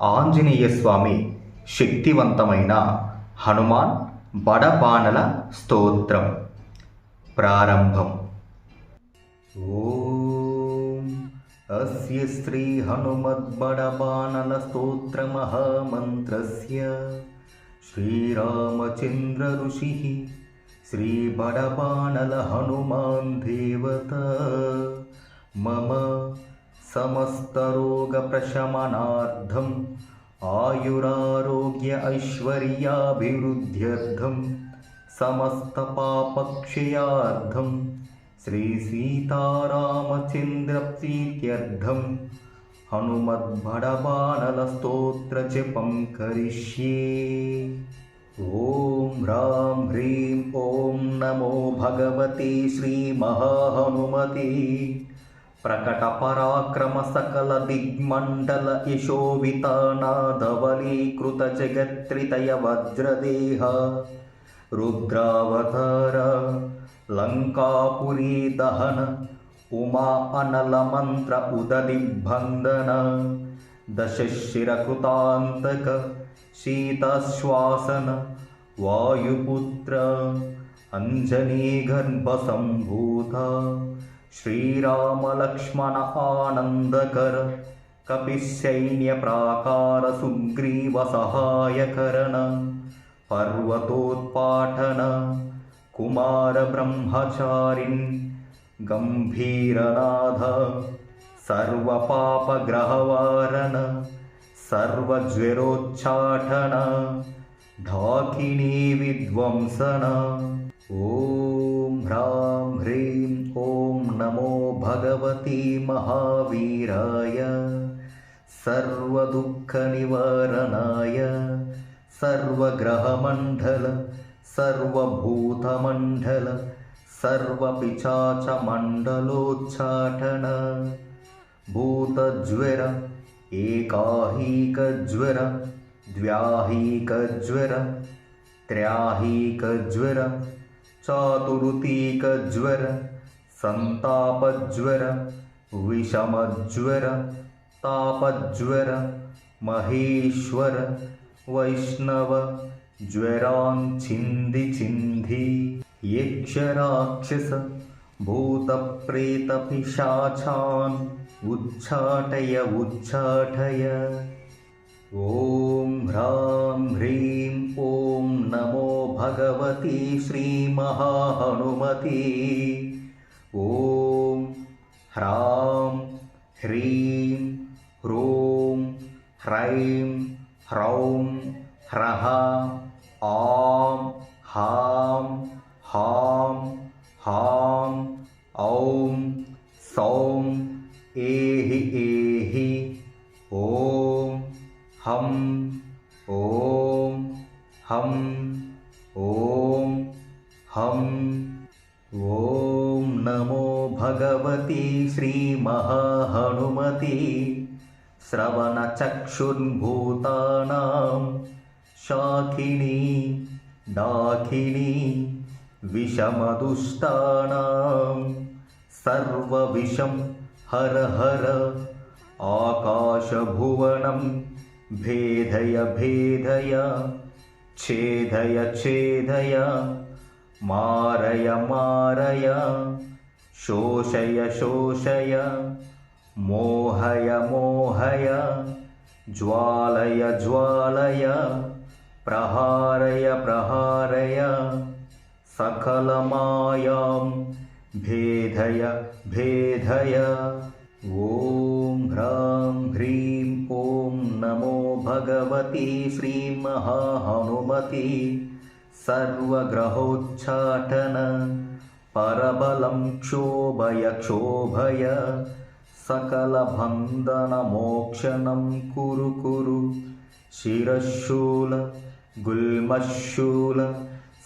ఆంజనేయ స్వామి శక్తివంతమైన హనుమాన్ బడబాణల స్తోత్రం. ప్రారంభం. ఓం అస్య శ్రీ హనుమద్బడబాణల స్తోత్రమహామంత్రస్య. శ్రీరామచంద్ర ఋషి శ్రీబడబాణల హనుమాన్ దేవత. మమ समस्तरोगप्रशमनार्थम् आयुरारोग्य ऐश्वर्याभिवृद्ध्यर्थं समस्तपापक्षयार्थं श्रीसीतारामचन्द्रप्रीत्यर्थं हनुमद्भडबाणलस्तोत्रजपं करिष्ये ॐ ह्रां ह्रीं ॐ नमो भगवते श्रीमहाहनुमते प्रकटपराक्रम सकल दिग्मण्डल यशोवितानादवलीकृत जगत्त्रितय वज्रदेह रुद्रावतार लङ्कापुरी दहन उमा अनलमन्त्र उददिग्बन्धन दशशिरकृतान्तक शीतश्वासन वायुपुत्र अञ्जनीगर्भसम्भूता श्रीरामलक्ष्मण आनन्दकर कपिसैन्यप्राकार सुग्रीवसहायकरण पर्वतोत्पाटन कुमारब्रह्मचारिन् गम्भीरनाथ सर्वपापग्रहवारण सर्वज्वरोच्चाटन ढाकिनी विध्वंसन ॐ ह्रां ह्रीं ॐ नमो भगवती महावीराय सर्वदुःखनिवारणाय सर्वग्रहमण्डल सर्वभूतमण्डल सर्वपिचाचमण्डलोच्चाटन भूतज्वर एकाहीकज्वर द्व्याहीकज्वर त्र्याहीकज्वर चातुरुतीकज्वर सन्तापज्वर विषमज्वर, तापज्वर, महेश्वर, वैष्णव ज्वराञ्छिन्धि छिन्धि यक्षराक्षस, भूतप्रेतपिशाचान् उच्चाटय उच्चाटय ॐ ह्रां ह्रीं, ॐ नमो भगवती श्रीमहाहनुमती। ॐ ह्रां ह्रीं ह्रूं ह्रैं ह्रौं ह्रः आं हां हां हां ॐ सौं एहि एहि ॐ हं ॐ हं ॐ हं ॐ नमो भगवती श्रीमहाहनुमती श्रवणचक्षुर्भूतानां शाखिनी दाखिनी विषमदुष्टानां सर्वविषं हर हर आकाशभुवनं भेदय भेदय छेदय छेदय मारय मारय, शोषय शोषय, मोहय मोहय, ज्वालय ज्वालय, प्रहारय प्रहारय सकलमायां भेदय भेदय, ॐ ह्रां ह्रीं, ॐ नमो भगवती श्रीमहाहनुमती सर्वग्रहोच्चाटन परबलं क्षोभय क्षोभय सकलबन्धनमोक्षणं कुरु कुरु। शिरशूल गुल्मशूल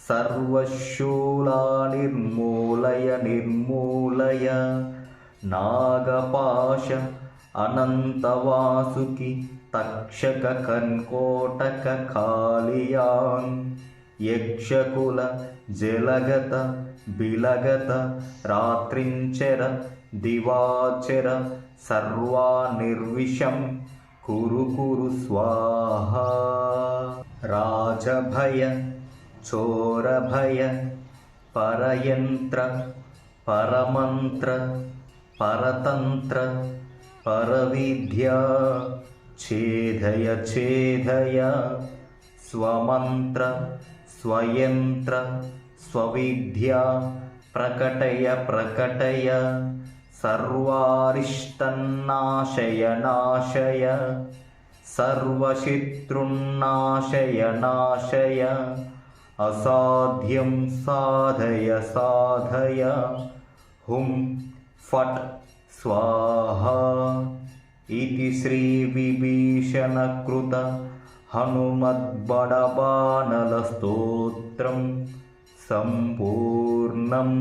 सर्वशूलानिर्मूलय निर्मूलय। नागपाश अनन्तवासुकि तक्षककन्कोटककालियान् यक्षकुल जलगत बिलगत रात्रिञ्चर दिवाचर सर्वानिर्विषं कुरु कुरु स्वाहा राजभय चोरभय परयन्त्र परमन्त्र परतन्त्र परविद्या छेदय छेदय स्वमन्त्र स्वयन्त्र स्वविद्या प्रकटय प्रकटय सर्वारिष्टन्नाशय नाशय सर्वशत्रुन्नाशय नाशय असाध्यं साधय साधय हुं फट् स्वाहा इति श्रीविभीषणकृत हनुमद्बडबानलस्तोत्रं सम्पूर्णम्